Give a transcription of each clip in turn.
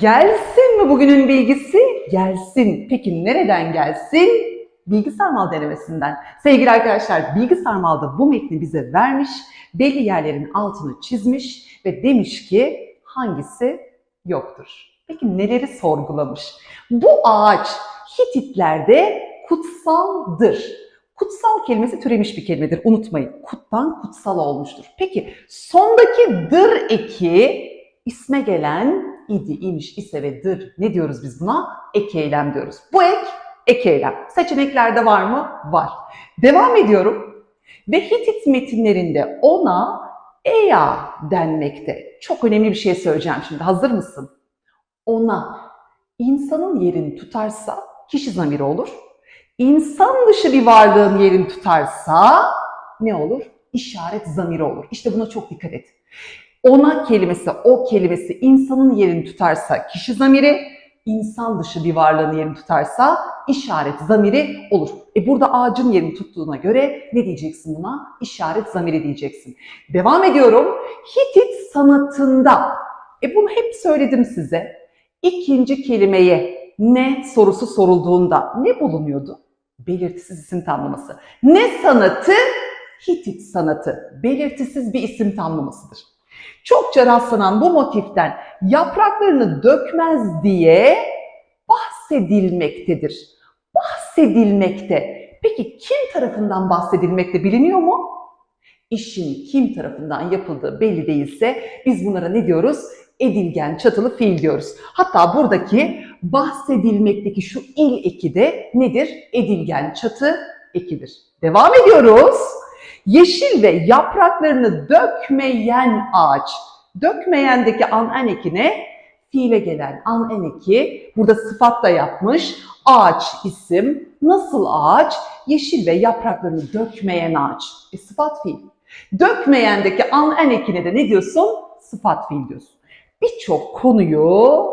Gelsin mi bugünün bilgisi? Gelsin. Peki nereden gelsin? Bilgi sarmal denemesinden. Sevgili arkadaşlar, Bilgi sarmalda bu metni bize vermiş, belli yerlerin altını çizmiş ve demiş ki hangisi yoktur. Peki neleri sorgulamış? Bu ağaç Hititlerde kutsaldır. Kutsal kelimesi türemiş bir kelimedir. Unutmayın. Kuttan kutsal olmuştur. Peki sondaki dır eki isme gelen idi, imiş, ise ve dır. Ne diyoruz biz buna? Ek eylem diyoruz. Bu ek, ek eylem. Seçeneklerde var mı? Var. Devam ediyorum. Ve Hitit metinlerinde ona Ea denmekte. Çok önemli bir şey söyleyeceğim şimdi. Hazır mısın? Ona insanın yerini tutarsa kişi zamiri olur. İnsan dışı bir varlığın yerini tutarsa ne olur? İşaret zamiri olur. İşte buna çok dikkat et. Ona kelimesi, o kelimesi insanın yerini tutarsa kişi zamiri, insan dışı bir varlığın yerini tutarsa işaret zamiri olur. E burada ağacın yerini tuttuğuna göre ne diyeceksin buna? İşaret zamiri diyeceksin. Devam ediyorum. Hitit sanatında. E bunu hep söyledim size. İkinci kelimeye ne sorusu sorulduğunda ne bulunuyordu? Belirtisiz isim tamlaması. Ne sanatı? Hitit sanatı. Belirtisiz bir isim tamlamasıdır. Çokça rastlanan bu motiften yapraklarını dökmez diye bahsedilmektedir. Bahsedilmekte. Peki kim tarafından bahsedilmekte biliniyor mu? İşin kim tarafından yapıldığı belli değilse biz bunlara ne diyoruz? Edilgen çatılı fiil diyoruz. Hatta buradaki bahsedilmekteki şu il eki de nedir? Edilgen çatı ekidir. Devam ediyoruz. Yeşil ve yapraklarını dökmeyen ağaç. Dökmeyendeki an en ekine fiile gelen an en eki. Burada sıfat da yapmış. Ağaç isim. Nasıl ağaç? Yeşil ve yapraklarını dökmeyen ağaç. E, sıfat fiil. Dökmeyendeki an en ekine de ne diyorsun? Sıfat fiil diyorsun. Birçok konuyu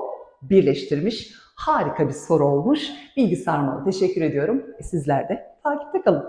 birleştirmiş. Harika bir soru olmuş. Bilgi sarmalı. Teşekkür ediyorum. E, sizler de takipte kalın.